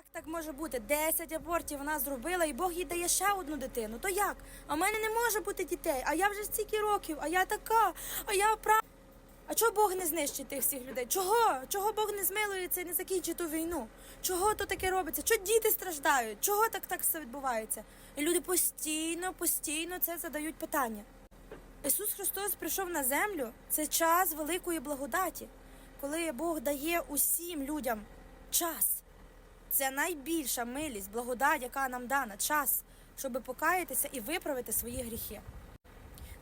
Як так може бути? 10 абортів вона зробила, і Бог їй дає ще одну дитину. То як? А в мене не може бути дітей, а я вже стільки років, а я така, а я прав. А чого Бог не знищить тих всіх людей? Чого? Чого Бог не змилується і не закінчить ту війну? Чого то таке робиться? Чого діти страждають? Чого так так все відбувається? І люди постійно, постійно це задають питання. Ісус Христос прийшов на землю. Це час великої благодаті, коли Бог дає усім людям час. Це найбільша милість, благодать, яка нам дана, час, щоб покаятися і виправити свої гріхи.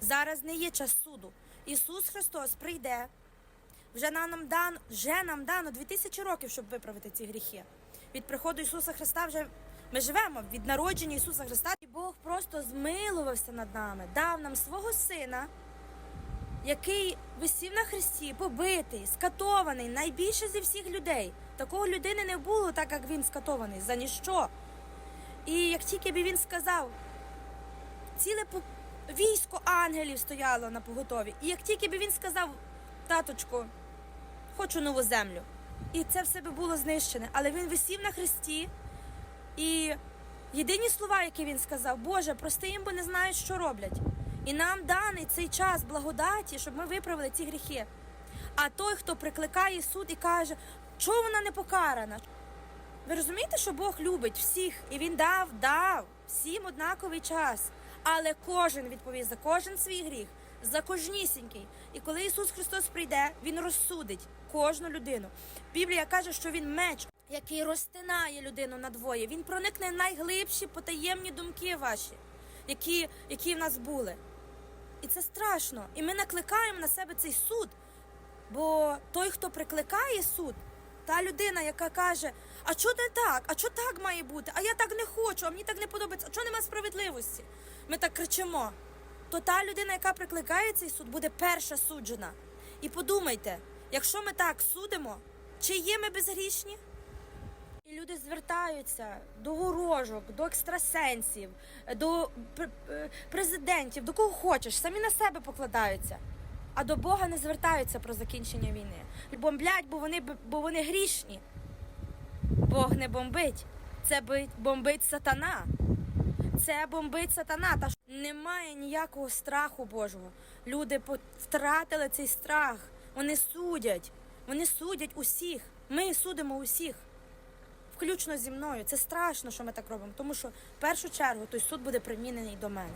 Зараз не є час суду. Ісус Христос прийде. Вже нам дано, вже нам дано 2000 років, щоб виправити ці гріхи. Від приходу Ісуса Христа вже ми живемо від народження Ісуса Христа. І Бог просто змилувався над нами, дав нам свого сина, який висів на хресті, побитий, скатований, найбільше зі всіх людей. Такого людини не було, так як він скатований, за ніщо. І як тільки би він сказав, ціле військо ангелів стояло на поготові. І як тільки би він сказав, таточку, хочу нову землю. І це все би було знищене. Але він висів на хресті, і єдині слова, які він сказав, Боже, прости їм, бо не знають, що роблять. І нам даний цей час благодаті, щоб ми виправили ці гріхи. А той, хто прикликає суд і каже, чого вона не покарана? Ви розумієте, що Бог любить всіх, і Він дав, дав всім однаковий час. Але кожен відповість за кожен свій гріх, за кожнісінький. І коли Ісус Христос прийде, Він розсудить кожну людину. Біблія каже, що Він меч, який розтинає людину надвоє. Він проникне найглибші потаємні думки ваші, які, які в нас були. І це страшно. І ми накликаємо на себе цей суд. Бо той, хто прикликає суд, та людина, яка каже, а що не так? А що так має бути? А я так не хочу, а мені так не подобається, а чого нема справедливості? Ми так кричимо. То та людина, яка прикликає цей суд, буде перша суджена. І подумайте, якщо ми так судимо, чи є ми безгрішні? І люди звертаються до ворожок, до екстрасенсів, до е, президентів, до кого хочеш, самі на себе покладаються. А до Бога не звертаються про закінчення війни. Бомблять, бо вони, бо вони грішні. Бог не бомбить. Це бомбить сатана. Це бомбить сатана. Та немає ніякого страху Божого. Люди втратили цей страх. Вони судять. Вони судять усіх. Ми судимо усіх. Включно зі мною. Це страшно, що ми так робимо, тому що в першу чергу той суд буде примінений до мене.